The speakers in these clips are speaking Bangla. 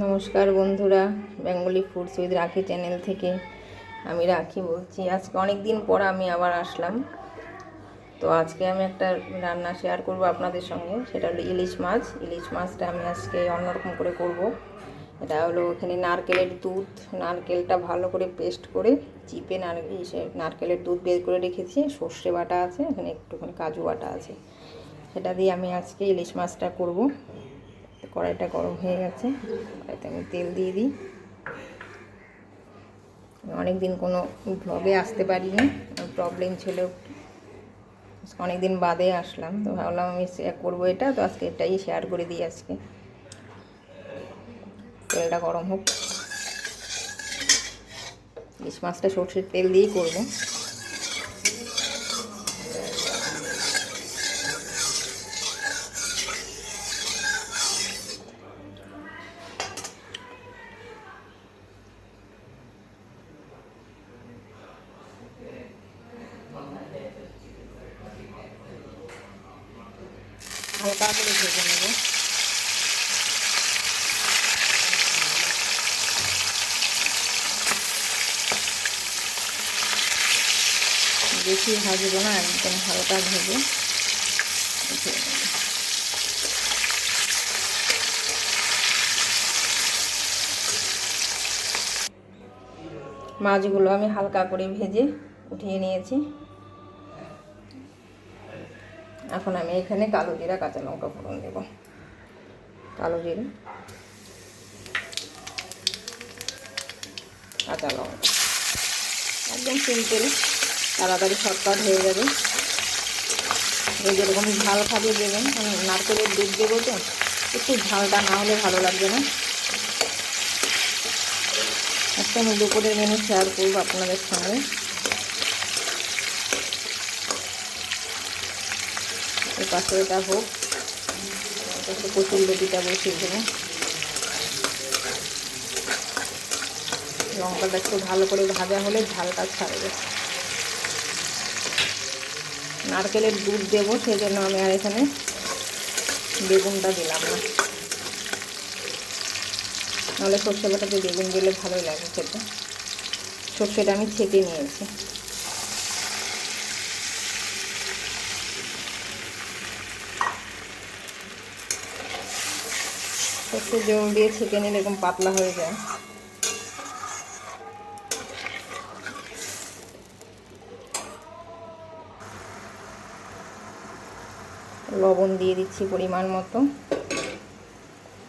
নমস্কার বন্ধুরা, Bengali foods with Rakhi channel থেকে। আমি রাখি বলছি, আজকে অনেক দিন পর আমি আবার আসলাম। তো আজকে আমি একটা রান্না শেয়ার করব আপনাদের সঙ্গে, সেটা হলো ইলিশ মাছ। ইলিশ মাছটা আমি আজকে অন্যরকম করে করব। এটা হলো এখানে নারকেলের দুধ, নারকেলটা ভালো করে পেস্ট করে চিপে নারকেলের দুধ বের করে রেখেছি। সর্ষে বাটা আছে, এখানে একটুখানি কাজু বাটা আছে। সেটা দিয়ে আমি আজকে ইলিশ মাছটা করব। কড়াইটা গরম হয়ে গেছে। কড়াইতে আমি তেল দিয়ে দিই। অনেক দিন কোনো ব্লগে আসতে পারিনি প্রবলেম ছিল। অনেক দিন বাদে আসলাম, তো ভাবলাম আমি শেয়ার করব এটা, তো আজকে এটাই শেয়ার করে দিই আজকে। তেলটা গরম হোক। ইলিশ মাছটা সর্ষের তেল দিয়েই করব। করে ভেজে নেব। বেশি ভাজবো না, একদম হালকা ভেজে মাছগুলো আমি হালকা করে ভেজে উঠিয়ে নিয়েছি। এখন আমি এখানে কালো জিরা, কাঁচা লঙ্কা ফোড়ন দেব। কালো জিরা, কাঁচা লঙ্কা। একদম সিম্পল তাড়াতাড়ি শর্টকাট হয়ে যাবে। এই যেরকম ঝাল খাবে দেবেন নারকেলের দুধ দেবো তো, একটু ঝালটা না হলে ভালো লাগবে না। একটা আমি দুপুরের মেনু শেয়ার করব আপনাদের সঙ্গে। এটা হোক। কচুর লতিটা বসিয়ে দেবো। লঙ্কাটা একটু ভালো করে ভাজা হলে ঝালটা ছাড়বে। নারকেলের দুধ দেবো সেই জন্য আমি আর এখানে বেগুনটা দিলাম না। নাহলে সর্ষে বাটাতে বেগুন দিলে ভালোই লাগে খেতে। সর্ষেটা আমি ছেঁকে নিয়েছি। সর্ষের জল দিয়ে ছেঁকে নিলে এরকম পাতলা হয়ে যায়। লবণ দিয়ে দিচ্ছি পরিমাণ মতো।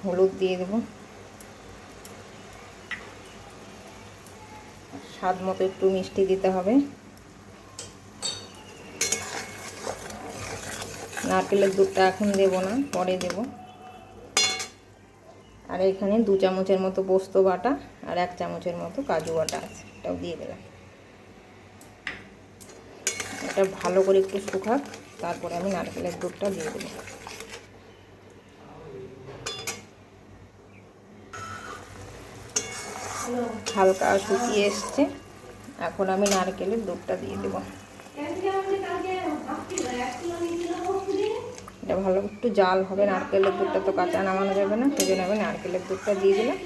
হলুদ দিয়ে দেব। স্বাদ মতো একটু মিষ্টি দিতে হবে। নারকেলের দুধটা এখন দেব না, পরে দেব। আর এখানে দু চামচের মতো পোস্ত বাটা আর এক চামচের মতো কাজু বাটা আছে, এটাও দিয়ে দিলাম। এটা ভালো করে একটু শুকাক, তারপরে আমি নারকেলের দুধটা দিয়ে দেবো হালকা শুকিয়ে এসছে, এখন আমি নারকেলের দুধটা দিয়ে দেবো। এটা ভালো, একটু জাল হবে, নারকেলের দুধটা তো কাঁচা নামানো যাবে না, সেই জন্য আমি নারকেলের দুধটা দিয়ে দিলাম।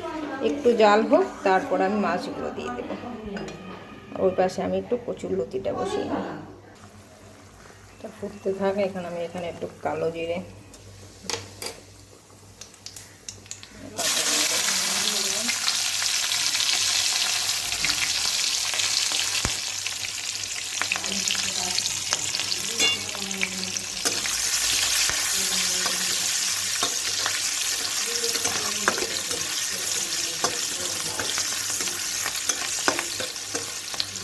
একটু জাল হোক, তারপর আমি মাছগুলো দিয়ে দেবো। ওই পাশে আমি একটু কচুর লতিটা বসিয়ে নিই ফুটতে থাকে, এখানে আমি এখানে একটু কালো জিরে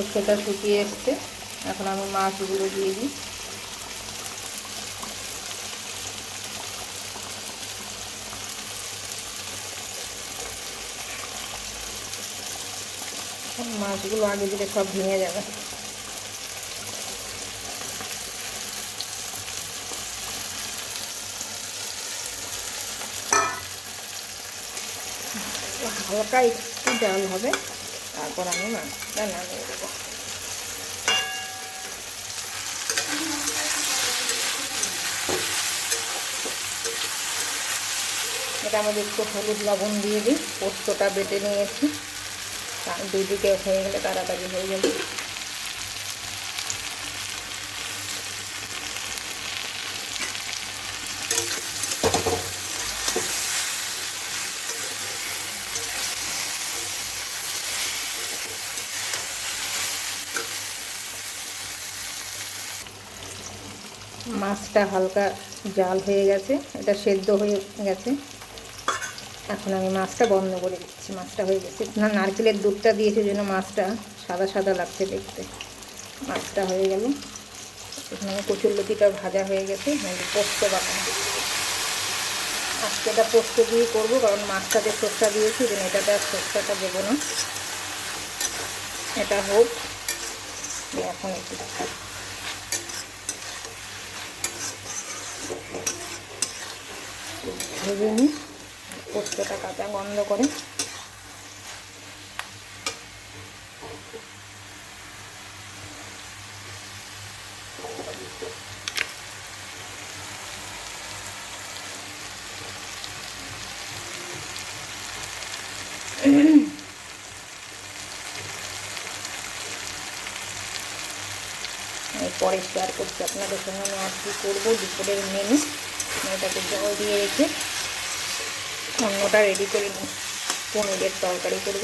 সর্ষেটা শুকিয়ে এসছে। এখন আমি মাছগুলো দিয়ে দিই। মাছগুলো আগে দিলে সব ভেঙে যাবে। হালকা একটু ডাল হবে। তারপর আমি মাছটা নামিয়ে দেবো। এটা আমাদের একটু হলুদ লবণ দিয়ে দিই। পোস্তটা বেটে নিয়েছি। দুই দুদিকে হয়ে গেলে তাড়াতাড়ি হয়ে যাবে। মাছটা হালকা জাল হয়ে গেছে, এটা সেদ্ধ হয়ে গেছে। এখন আমি মাছটা বন্ধ করে দিচ্ছি, মাছটা হয়ে গেছে। না, নারকেলের দুধটা দিয়েছে জন্য মাছটা সাদা সাদা লাগছে দেখতে। মাছটা হয়ে গেল। এখানে কচুর লতিটা ভাজা হয়ে গেছে পোস্ত বাটানো আজকে এটা পোস্ত দিয়ে করব, কারণ মাছটাতে সরষা দিয়েছি, যেন এটাতে আর সরষাটা দেবো না। এটা হোক। এখন একটু ভেজে নিই। পোস্তটা কাঁচা গন্ধ করে। পরে শেয়ার করছি আপনাদের সঙ্গে আমি আর কি করব। দুপুরের মেনু এটাকে জল দিয়ে রেখে অন্যটা রেডি করে নিই। পনিরের তরকারি করব।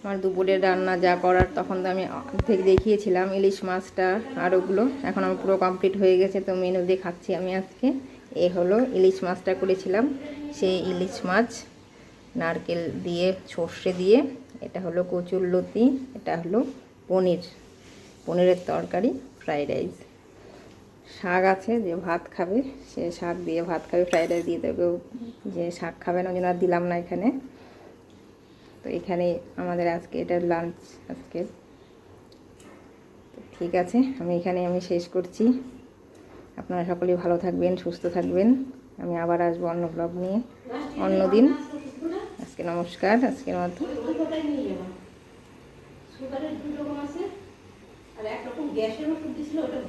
আমার দুপুরের রান্না যা করার, তখন তো আমি অর্ধেক দেখিয়েছিলাম, ইলিশ মাছটা আর ওগুলো। এখন আমার পুরো কমপ্লিট হয়ে গেছে, তো মেনু দিয়ে খাচ্ছি আমি আজকে। এ হলো ইলিশ মাছটা করেছিলাম, সেই ইলিশ মাছ নারকেল দিয়ে, সর্ষে দিয়ে। এটা হলো কচুর লতি, এটা হলো পনির। পনিরের তরকারি ফ্রাইড রাইস শাক আছে, যে ভাত খাবে, সে শাক দিয়ে ভাত খাবে ফ্রাইড রাইস দিয়ে দেবে। যে শাক খাবে না, ওই জন্য আর দিলাম না এখানে। তো এখানে আমাদের আজকে এটা লাঞ্চ আজকে। ঠিক আছে, আমি এখানে আমি শেষ করছি। আপনারা সকলেই ভালো থাকবেন, সুস্থ থাকবেন। আমি আবার আসব অন্য ব্লগ নিয়ে, অন্য দিন। আজকে নমস্কার, আজকের মতো। আর এক রকম গ্যাসের দিছিল, ওটা